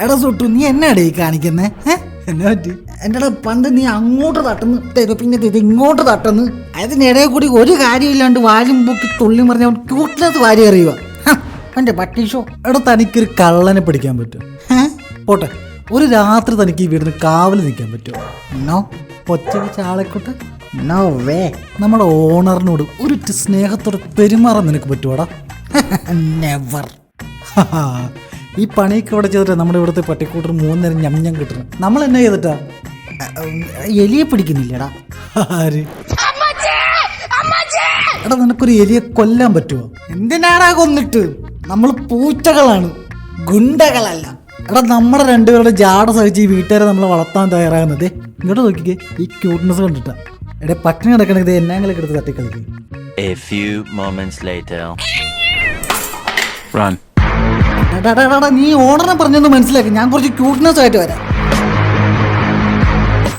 എടാ സുട്ടു നീ എന്നാടേ കാണിക്കുന്നേ? എന്നാ പറ്റി? എന്റെ പണ്ട് നീ അങ്ങോട്ട് തട്ടുന്നു തരും പിന്നെ ഇത് ഇങ്ങോട്ട് തട്ടുന്നു. അതിനിടയിൽ കൂടി ഒരു കാര്യമില്ലാണ്ട് വാലും പൊക്കി തുള്ളി മറിഞ്ഞ ക്യൂട്ട്നെസ് വാരി അറിയുക എന്റെ പട്ടീഷോ എടാ തനിക്കൊരു കള്ളനെ പിടിക്കാൻ പറ്റും പോട്ടെ ഒരു രാത്രി തനിക്ക് ഈ വീടിന് കാവൽ നിൽക്കാൻ പറ്റുമോ നോ. പൊച്ച വെച്ച ആളെക്കൂട്ട് നോ വേ. നമ്മുടെ ഓണറിനോട് ഒരു സ്നേഹത്തോടെ പെരുമാറാൻ നിനക്ക് പറ്റുവാടാ? നെവർ ഈ പണിയൊക്കെ ഇവിടെ ചെയ്തിട്ട് നമ്മുടെ ഇവിടുത്തെ പട്ടിക്കൂട്ടർ മൂന്നേരം ഞം ഞം കിട്ടണം. നമ്മൾ എന്നാ ചെയ്തിട്ടാ? എലിയെ പിടിക്കുന്നില്ലടാ. ആര്? എടാ നിനക്കൊരു എലിയെ കൊല്ലാൻ പറ്റുമോ എന്തിനാടാ കൊന്നിട്ട്? നമ്മൾ പൂച്ചകളാണ്. ഗുണ്ടകളല്ല. എടാ നമ്മുടെ രണ്ടുപേരുടെ ജാട സഹിച്ച് ഈ വീട്ടുകാരെ നമ്മൾ വളർത്താൻ തയ്യാറാകുന്നത് ഇങ്ങോട്ട് നോക്കിക്കേ. ഈ ക്യൂട്ട്നെസ് കണ്ടിട്ടാ. എടാ പട്ടിണി കിടക്കണ ഇത് എന്നാങ്ങളൊക്കെ എടുത്ത് തട്ടിക്കളിക്കും. A few moments later. Run. നീ ഓണറിനെ പറഞ്ഞൊന്ന് മനസ്സിലാക്കി. ഞാൻ കുറച്ച് ക്യൂട്ട്നെസ് ആയിട്ട് വരാം.